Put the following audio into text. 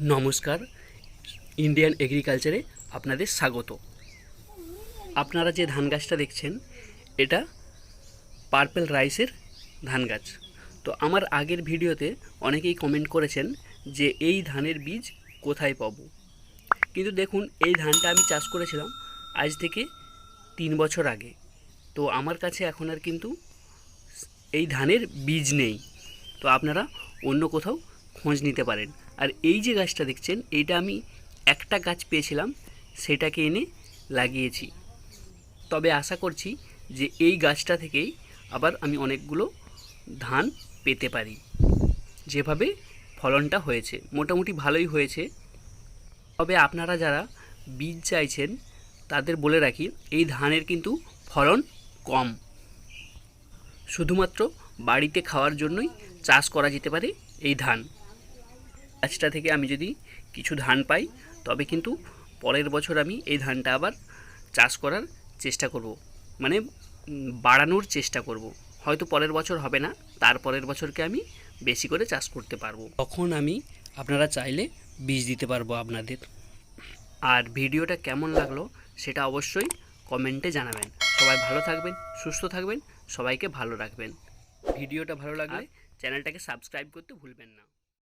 নমস্কার। ইন্ডিয়ান এগ্রিকালচারে আপনাদের স্বাগত। আপনারা যে ধান গাছটা দেখছেন, এটা পার্পেল রাইসের ধান গাছ। তো আমার আগের ভিডিওতে অনেকেই কমেন্ট করেছেন যে এই ধানের বীজ কোথায় পাবো। কিন্তু দেখুন, এই ধানটা আমি চাষ করেছিলাম আজ থেকে তিন বছর আগে। তো আমার কাছে এখন আর কিন্তু এই ধানের বীজ নেই। তো আপনারা অন্য কোথাও খোঁজ নিতে পারেন। আর এই যে গাছটা দেখছেন, এইটা আমি একটা গাছ পেয়েছিলাম, সেটাকে এনে লাগিয়েছি। তবে আশা করছি যে এই গাছটা থেকেই আবার আমি অনেকগুলো ধান পেতে পারি। যেভাবে ফলনটা হয়েছে, মোটামুটি ভালোই হয়েছে। তবে আপনারা যারা বীজ চাইছেন, তাদের বলে রাখি, এই ধানের কিন্তু ফলন কম। শুধুমাত্র বাড়িতে খাওয়ার জন্যই চাষ করা যেতে পারে এই ধান। গাছটা থেকে আমি যদি কিছু ধান পাই তবে কিন্তু পরের বছর আমি এই ধানটা আবার চাষ করার চেষ্টা করব। মানে বাড়ানোর চেষ্টা করব। হয়তো পরের বছর হবে না তার পরের বছরকে আমি বেশি করে চাষ করতে পারব। তখন আমি আপনারা চাইলে বীজ দিতে পারব আপনাদের। আর ভিডিওটা কেমন লাগল সেটা অবশ্যই কমেন্টে জানাবেন। সবাই ভালো থাকবেন সুস্থ থাকবেন সবাইকে ভালো রাখবেন। ভিডিওটা ভালো লাগলে চ্যানেলটাকে সাবস্ক্রাইব করতে ভুলবেন না।